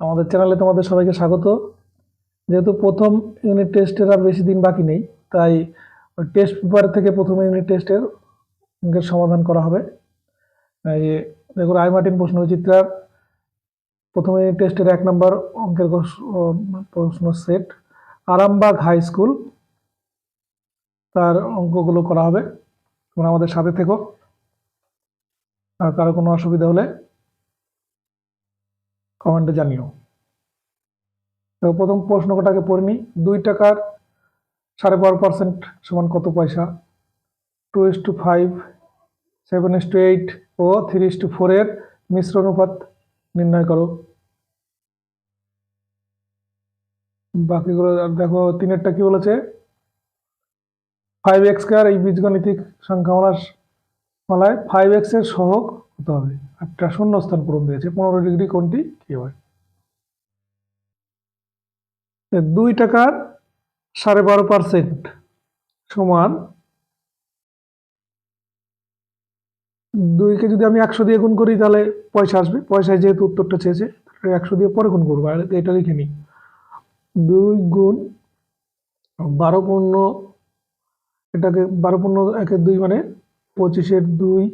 আমাদের চ্যানেলে তোমাদের সবাইকে স্বাগত। যেহেতু প্রথম ইউনিট টেস্টের আর বেশি দিন বাকি নেই, তাই টেস্ট পেপার থেকে প্রথম ইউনিট টেস্টের সমাধান করা হবে। দেখো রায় মার্টিন প্রশ্ন চিত্রার প্রথম ইউনিট টেস্টের এক নম্বর অঙ্কের প্রশ্ন সেট আরামবাগ হাই স্কুল তার অঙ্কগুলো করা হবে। তোমরা আমাদের সাথে থেকো। আর কারও কোনো অসুবিধা হলে কমেন্টে জানিও। তো প্রথম প্রশ্ন কটাকে পড়ে নিই। দুই টাকার সাড়ে বারো পার্সেন্ট সমান কত পয়সা? Two is to five, seven is to eight O three is to ফোরের মিশ্র অনুপাত নির্ণয় করো। বাকিগুলো দেখো, তিনেরটা কি বলেছে? ফাইভ এক্স স্কোয়ার এই বীজগণিতিক সংখ্যামালার মালায় ফাইভ এক্সের সহগ হতে হবে। একটা শূন্যস্থান পূরণ দিয়েছে। পনেরো ডিগ্রি কোনটি কি হয়? দুই টাকার সাড়ে বারো পার্সেন্ট সমান দুইকে যদি আমি একশো দিয়ে গুণ করি, তাহলে পয়সা আসবে। পয়সায় যেহেতু উত্তরটা চেয়েছে একশো দিয়ে পরে গুণ করব। আর এটা লিখে নিই। দুই গুণ বারো পূর্ণ, এটাকে বারো পূর্ণ একের দুই মানে পঁচিশের দুই,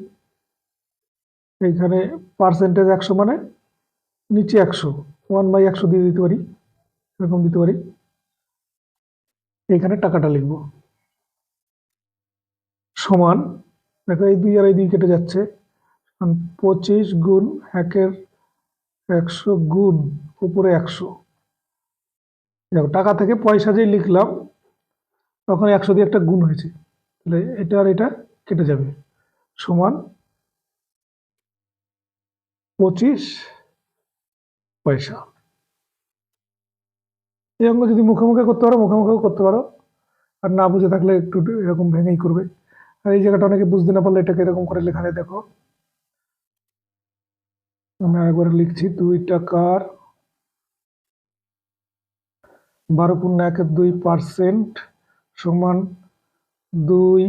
এইখানে পার্সেন্টেজ একশো মানে নিচে একশো। ওয়ান বাই একশো দিয়ে দিতে পারি, এরকম দিতে পারি। এইখানে টাকাটা লিখব। সমান, দেখো এই দুই আর এই দুই কেটে যাচ্ছে। পঁচিশ গুণ একের একশো গুণ, উপরে একশো। দেখো, টাকা থেকে পয়সা যেই লিখলাম, তখন একশো দিয়ে একটা গুণ হয়েছে। তাহলে এটা আর এটা কেটে যাবে। সমান পঁচিশ পয়সা। এই অঙ্ক যদি মুখে মুখে করতে পারো মুখে মুখেও করতে পারো। আর না বুঝে থাকলে একটু এরকম ভেঙেই করবে। আর এই জায়গাটা অনেকে বুঝতে না পারলে এটাকে এরকম করে লেখা যায়, দেখো। আমি একবার লিখছি, দুই টাকার বারো পূর্ণ একের দুই পার্সেন্ট সমান দুই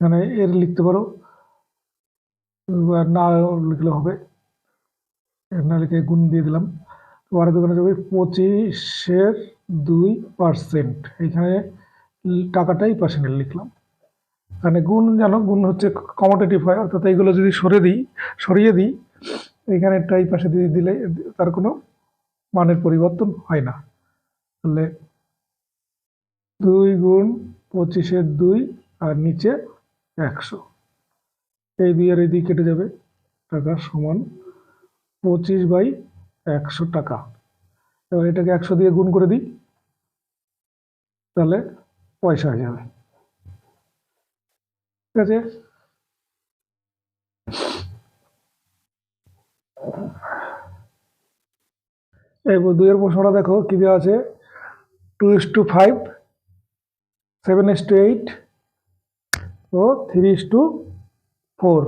এখানে এর লিখতে পারো। না লিখলে হবে। এর না লিখে গুণ দিয়ে দিলাম। বারো দোকানে যাবে পঁচিশের দুই পার্সেন্ট। এখানে টাকাটাই পার্সেন্টে লিখলাম। এখানে গুণ জানো, গুণ হচ্ছে কমোটেটিভ হয়। অর্থাৎ এইগুলো যদি সরে দিই, সরিয়ে দিই এখানে টাই পাশে দিয়ে দিলে তার কোনো মানের পরিবর্তন হয় না। তাহলে দুই গুণ পঁচিশের দুই আর নিচে একশো। এই দুই আর এই কেটে যাবে টাকা সমান পঁচিশ বাই একশো টাকা। এবার এটাকে একশো দিয়ে গুণ করে দিই, তাহলে পয়সা হয়ে যাবে। ঠিক আছে? এই দুইয়ের প্রশ্নটা দেখো, কী দেওয়া আছে? Two is to five seven is to eight O three is to four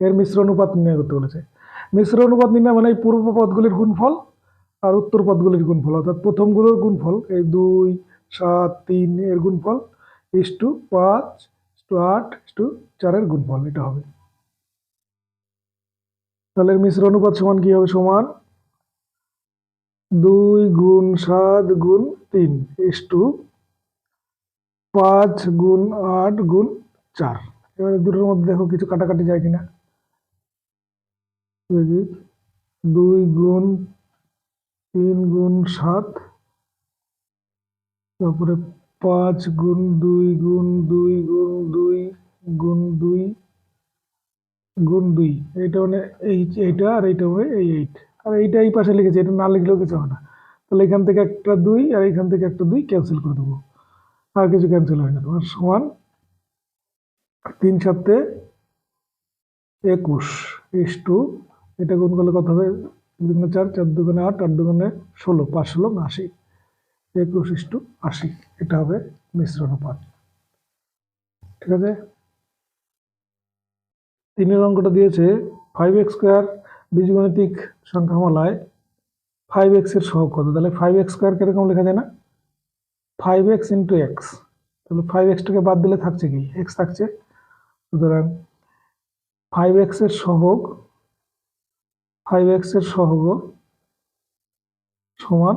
এর মিশ্র অনুপাত নির্ণয় করতে বলেছে। মিশ্র অনুপাত নির্ণয় মানে এই পূর্ব পদগুলির গুণফল আর উত্তর পদগুলির গুণফল, অর্থাৎ প্রথমগুলোর গুণফল, এই দুই, সাত, তিন এর গুণফল ইস টু পাঁচ টু আট টু চারের গুণফল, এটা হবে। তাহলে মিশ্র অনুপাত সমান কি হবে? সমান দুই গুণ সাত গুণ তিন ইস টু পাঁচ গুণ আট গুণ চার। এবারে দুটোর মধ্যে দেখো কিছু কাটাকাটি যায় কিনা। দুই গুণ তিন গুণ সাত, তারপরে পাঁচ গুণ দুই গুণ দুই গুণ দুই গুণ দুই গুণ দুই। এইটা মানে এই এইটা আর এইটা মানে এই এইট। আর এইটা এই পাশে লিখেছে, এটা না লিখলেও কিছু হবে না। তাহলে এখান থেকে একটা দুই আর এখান থেকে একটা দুই ক্যান্সেল করে দেবো। আর কিছু ক্যান্সেল হয় না। তোমার সমান তিন সাতে একুশ ইস টু, এটা গুণ করলে কত হবে? দুগুণে চার চার দুগুণে আট আট দুগুণে ষোলো, পাঁচ ষোলো আশি। একুশ ইস টু, আশি, এটা হবে মিশ্র অনুপাত। ঠিক আছে? তিনের অঙ্কটা দিয়েছে ফাইভ এক্স স্কোয়ার বীজগণিতিক সংখ্যামালায় ফাইভ এক্সের সহগ কত? তাহলে ফাইভ এক্স স্কোয়ার কীরকম লেখা যায় না? ফাইভ এক্স ইন্টু এক্স তাহলে ফাইভ এক্সটাকে বাদ দিলে থাকছে কি? এক্স থাকছে সুতরাং ফাইভ এক্সের সহগ ফাইভ এক্সের সহগ সমান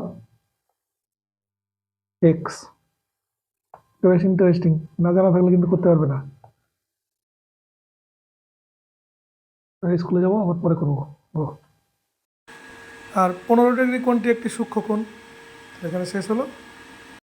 এক্স বেশ ইন্টারেস্টিং না জানা থাকলে কিন্তু করতে পারবে না। স্কুলে যাব, আবার পরে করব। আর পনেরো ডিগ্রি কোণটি একটি সূক্ষ্ম কোণ? এখানে শেষ হলো।